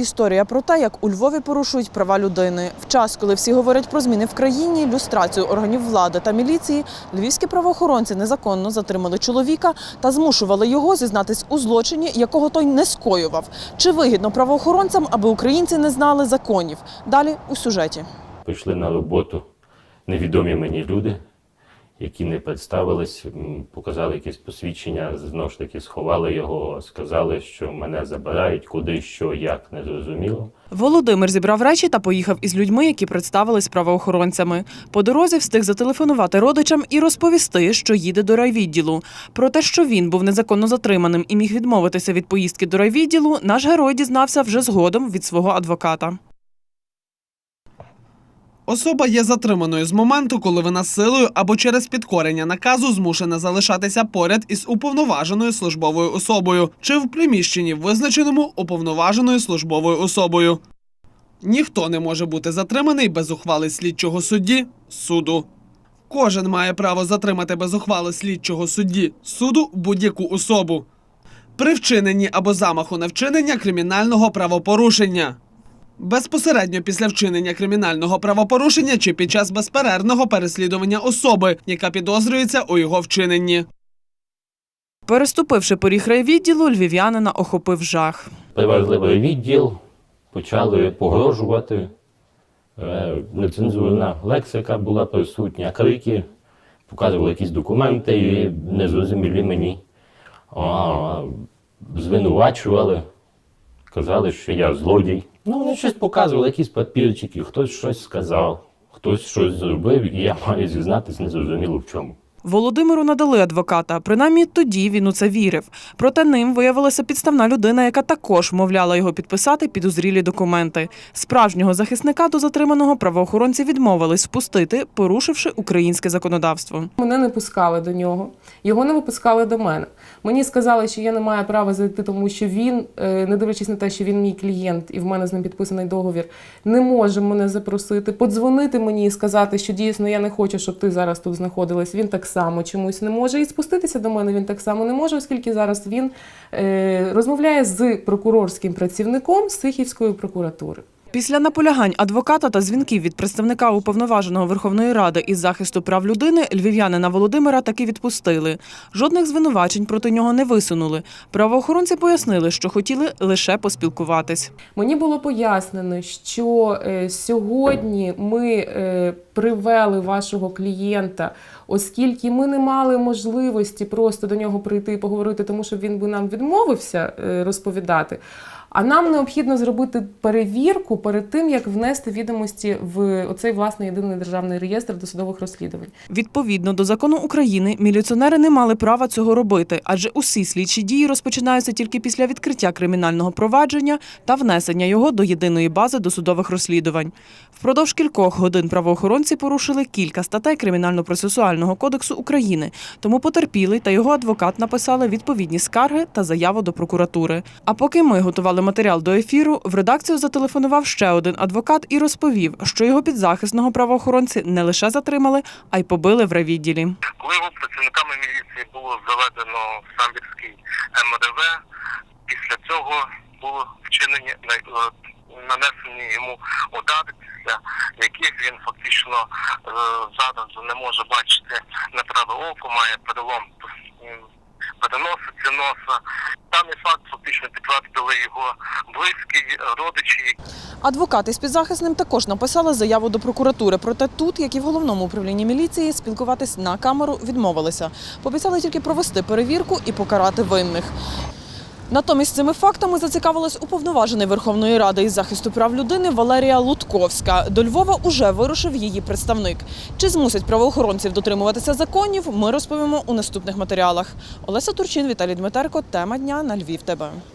Історія про те, як у Львові порушують права людини. В час, коли всі говорять про зміни в країні, люстрацію органів влади та міліції, львівські правоохоронці незаконно затримали чоловіка та змушували його зізнатись у злочині, якого той не скоював. Чи вигідно правоохоронцям, аби українці не знали законів? Далі у сюжеті. Прийшли на роботу невідомі мені люди, які не представились, показали якесь посвідчення, знову ж таки сховали його, сказали, що мене забирають, куди, що, як, не зрозуміло. Володимир зібрав речі та поїхав із людьми, які представились правоохоронцями. По дорозі встиг зателефонувати родичам і розповісти, що їде до райвідділу. Про те, що він був незаконно затриманим і міг відмовитися від поїздки до райвідділу, наш герой дізнався вже згодом від свого адвоката. Особа є затриманою з моменту, коли вона силою або через підкорення наказу змушена залишатися поряд із уповноваженою службовою особою чи в приміщенні, визначеному уповноваженою службовою особою. Ніхто не може бути затриманий без ухвали слідчого судді суду. Кожен має право затримати без ухвали слідчого судді суду будь-яку особу при вчиненні або замаху на вчинення кримінального правопорушення. Безпосередньо після вчинення кримінального правопорушення чи під час безперервного переслідування особи, яка підозрюється у його вчиненні. Переступивши поріг райвідділу, львів'янина охопив жах. Привезли в відділ, почали погрожувати. Е, Нецензурна лексика була присутня, крики, показували якісь документи і незрозумілі мені. Звинувачували, казали, що я злодій. Ну, вони щось показували, якісь папірчики, хтось щось сказав, хтось щось зробив, і я маю зізнатись незрозуміло в чому. Володимиру надали адвоката. Принаймні тоді він у це вірив. Проте ним виявилася підставна людина, яка також вмовляла його підписати підозрілі документи. Справжнього захисника до затриманого правоохоронці відмовились впустити, порушивши українське законодавство. Мене не пускали до нього, його не випускали до мене. Мені сказали, що я не маю права зайти, тому що він, е, не дивлячись на те, що він мій клієнт і в мене з ним підписаний договір, не може мене запросити, подзвонити мені і сказати, що дійсно я не хочу, щоб ти зараз тут знаходилась. Він так само чомусь не може. І спуститися до мене він так само не може, оскільки зараз він е, розмовляє з прокурорським працівником Сихівської прокуратури. Після наполягань адвоката та дзвінків від представника уповноваженого Верховної Ради із захисту прав людини львів'янина Володимира таки відпустили. Жодних звинувачень проти нього не висунули. Правоохоронці пояснили, що хотіли лише поспілкуватись. Мені було пояснено, що е, сьогодні ми е, привели вашого клієнта, оскільки ми не мали можливості просто до нього прийти і поговорити, тому що він би нам відмовився е, розповідати. А нам необхідно зробити перевірку перед тим, як внести відомості в оцей власний єдиний державний реєстр досудових розслідувань. Відповідно до закону України, міліціонери не мали права цього робити, адже усі слідчі дії розпочинаються тільки після відкриття кримінального провадження та внесення його до єдиної бази досудових розслідувань. Впродовж кількох годин правоохоронці порушили кілька статей Кримінально-процесуального кодексу України, тому потерпілий та його адвокат написали відповідні скарги та заяву до прокуратури. А поки ми готували матеріал до ефіру, в редакцію зателефонував ще один адвокат і розповів, що його підзахисного правоохоронці не лише затримали, а й побили в райвідділі. Коли його працівниками міліції було заведено в Самбірський МРВ, після цього було вчинені е, нанесені йому удари, після яких він фактично е, зараз не може бачити на праве око, має перелом переносиці носа. Підтвердили його близькі, родичі, Адвокат із підзахисним також написали заяву до прокуратури. Проте тут, як і в головному управлінні міліції, спілкуватись на камеру відмовилися. Пообіцяли тільки провести перевірку і покарати винних. Натомість цими фактами зацікавилась уповноважений Верховної Ради із захисту прав людини Валерія Лутковська. До Львова уже вирушив її представник. Чи змусять правоохоронців дотримуватися законів? Ми розповімо у наступних матеріалах. Олеся Турчин, Віталій Дмитерко. Тема дня на Львів. ТБ.